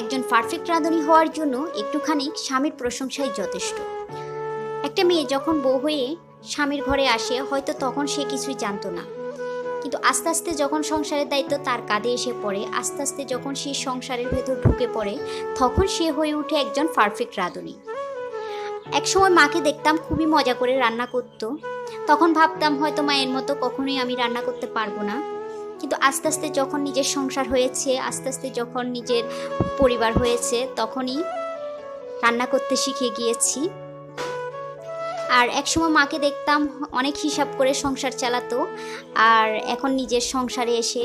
একজন পারফেক্ট রাঁধুনি হওয়ার জন্য একটুখানি স্বামীর প্রশংসাই যথেষ্ট। একটা মেয়ে যখন বউ হয়ে স্বামীর ঘরে আসে, হয়তো তখন সে কিছুই জানতো না। কিন্তু আস্তে আস্তে যখন সংসারের দায়িত্ব তার কাঁধে এসে পড়ে, আস্তে আস্তে যখন সে সংসারের ভেতর ঢুকে পড়ে, তখন সে হয়ে ওঠে একজন পারফেক্ট রাঁধুনি। একসময় মাকে দেখতাম খুবই মজা করে রান্না করতো। তখন ভাবতাম হয়তো মায়ের মতো কখনোই আমি রান্না করতে পারব না। কিন্তু আস্তে আস্তে যখন নিজের সংসার হয়েছে, আস্তে আস্তে যখন নিজের পরিবার হয়েছে, তখনই রান্না করতে শিখে গিয়েছি। আর একসময় মাকে দেখতাম অনেক হিসাব করে সংসার চালাতো, আর এখন নিজের সংসারে এসে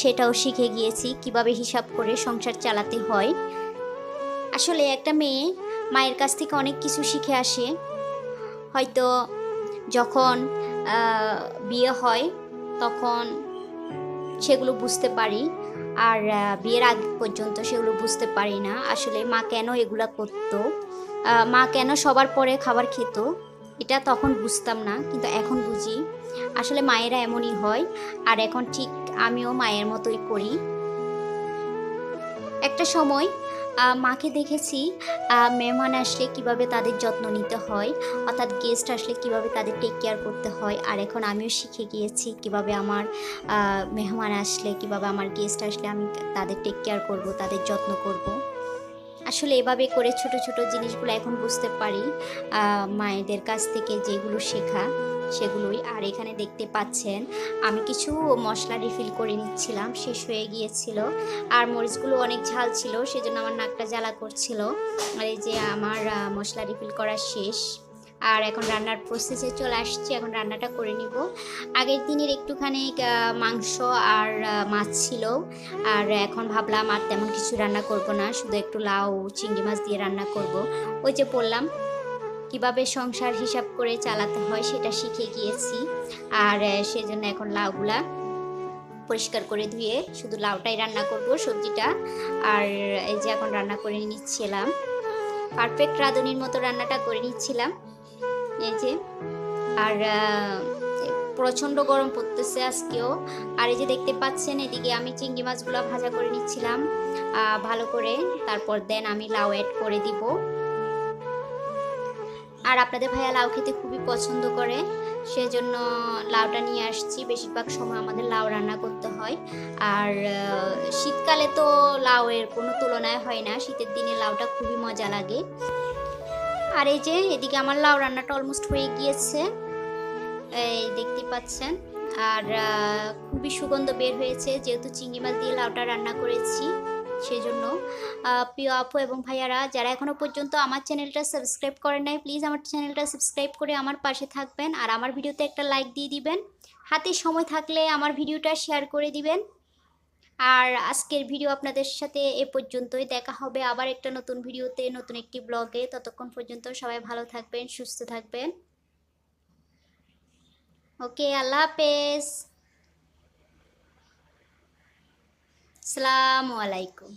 সেটাও শিখে গিয়েছি কীভাবে হিসাব করে সংসার চালাতে হয়। আসলে একটা মেয়ে মায়ের কাছ থেকে অনেক কিছু শিখে আসে। হয়তো যখন বিয়ে হয়, তখন সেগুলো বুঝতে পারি। আর বিয়ের আগ পর্যন্ত সেগুলো বুঝতে পারি না। আসলে মা কেন এগুলো করতো? মা কেন সবার পরে খাবার খেত? এটা তখন বুঝতাম না, কিন্তু এখন বুঝি। আসলে মায়েরা এমনই হয়, আর এখন ঠিক আমিও মায়ের মতোই করি। একটা সময় মাকে দেখেছি। মেহমান আসলে কীভাবে তাদের যত্ন নিতে হয়, অর্থাৎ গেস্ট আসলে কীভাবে তাদের টেক কেয়ার করতে হয়, আর এখন আমিও শিখে গিয়েছি কীভাবে আমার মেহমান আসলে, কীভাবে আমার গেস্ট আসলে আমি তাদের টেক কেয়ার করব, তাদের যত্ন করব। আসলে এভাবে করে ছোট ছোট জিনিসগুলো এখন বুঝতে পারি মায়েদের কাছ থেকে যেগুলো শেখা। সেগুলোই আর এখানে দেখতে পাচ্ছেন। আমি কিছু মশলা রিফিল করে নিচ্ছিলাম, শেষ হয়ে গিয়েছিল। আর মরিচগুলো অনেক ঝাল ছিল, সেজন্য আমার নাকটা জ্বালা করছিল। আর এই যে আমার মশলা রিফিল করা শেষ। আর এখন রান্নার প্রসেসে চলে আসছি, এখন রান্নাটা করে নিব। আগের দিনের একটুখানি মাংস আর মাছ ছিল। আর এখন ভাবলাম আর তেমন কিছু রান্না করব না, শুধু একটু লাউ, চিংড়ি মাছ দিয়ে রান্না করব। ওই যে বললাম কীভাবে সংসার হিসাব করে চালাতে হয় সেটা শিখে গিয়েছি। আর সেজন্য এখন লাউগুলা পরিষ্কার করে ধুয়ে শুধু লাউটাই রান্না করব, সবজিটা। আর, এই যে এখন রান্না করে নিচ্ছিলাম। পারফেক্ট রাঁধুনির মতো রান্নাটা করে নিচ্ছিলাম। এই যে। আর প্রচণ্ড গরম পড়তেছে আজকেও। আর এই যে দেখতে পাচ্ছেন, এদিকে আমি চিংড়ি মাছগুলো ভাজা করে নিচ্ছিলাম। ভালো করে। তারপর দেন আমি লাউ অ্যাড করে দিব। আর আপনাদের ভাইয়া লাউ খেতে খুবই পছন্দ করে, সেজন্য লাউটা নিয়ে আসছি। বেশিরভাগ সময় আমাদের লাউ রান্না করতে হয়। আর শীতকালে তো লাউয়ের কোনো তুলনায় হয় না, শীতের দিনে লাউটা খুবই মজা লাগে। আর এই যে, এদিকে আমার লাউ রান্নাটা অলমোস্ট হয়ে গিয়েছে। এই দেখতে পাচ্ছেন। আর খুবই সুগন্ধ বের হয়েছে, যেহেতু চিংড়ি মাছ দিয়ে লাউটা রান্না করেছি। সেজন্য আহ, প্রিয় আপু এবং ভাইয়ারা যারা এখনও পর্যন্ত আমার চ্যানেলটা সাবস্ক্রাইব করেন নাই প্লিজ আমার চ্যানেলটা সাবস্ক্রাইব করে আমার পাশে থাকবেন আর আমার ভিডিওতে একটা লাইক দিয়ে দিবেন। হাতে সময় থাকলে আমার ভিডিওটা শেয়ার করে দিবেন। আর আজকের ভিডিও আপনাদের সাথে এ পর্যন্তই। দেখা হবে আবার একটা নতুন ভিডিওতে নতুন একটি ব্লগে ততক্ষণ পর্যন্ত সবাই ভালো থাকবেন সুস্থ থাকবেন। ওকে আল্লাহ হাফেজ। আসসালামু আলাইকুম